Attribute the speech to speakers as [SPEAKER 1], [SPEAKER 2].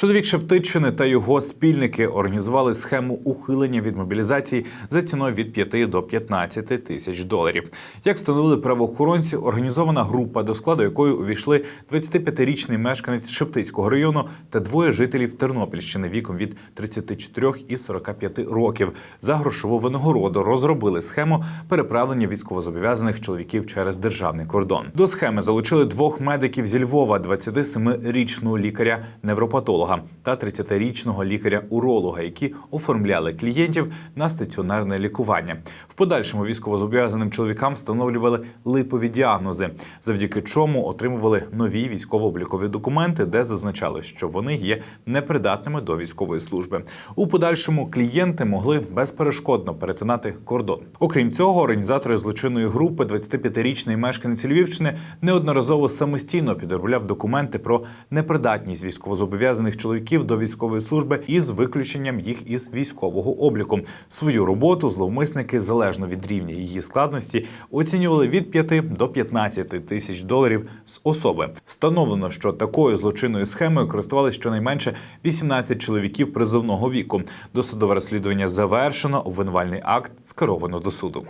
[SPEAKER 1] Чоловік Шептиччини та його спільники організували схему ухилення від мобілізації за ціною від 5 до 15 тисяч доларів. Як встановили правоохоронці, організована група, до складу якої увійшли 25-річний мешканець Шептицького району та двоє жителів Тернопільщини віком від 34 і 45 років. За грошову винагороду розробили схему переправлення військовозобов'язаних чоловіків через державний кордон. До схеми залучили двох медиків зі Львова: 27-річного лікаря-невропатолога та 30-річного лікаря-уролога, які оформляли клієнтів на стаціонарне лікування. В подальшому військовозобов'язаним чоловікам встановлювали липові діагнози, завдяки чому отримували нові військово-облікові документи, де зазначали, що вони є непридатними до військової служби. У подальшому клієнти могли безперешкодно перетинати кордон. Окрім цього, організатори злочинної групи, 25-річний мешканець Львівщини, неодноразово самостійно підробляв документи про непридатність військовозобов'язаних чоловіків до військової служби із виключенням їх із військового обліку. Свою роботу зловмисники залежно від рівня її складності оцінювали від 5 до 15 тисяч доларів з особи. Встановлено, що такою злочинною схемою користувалися щонайменше 18 чоловіків призовного віку. Досудове розслідування завершено, обвинувальний акт скеровано до суду.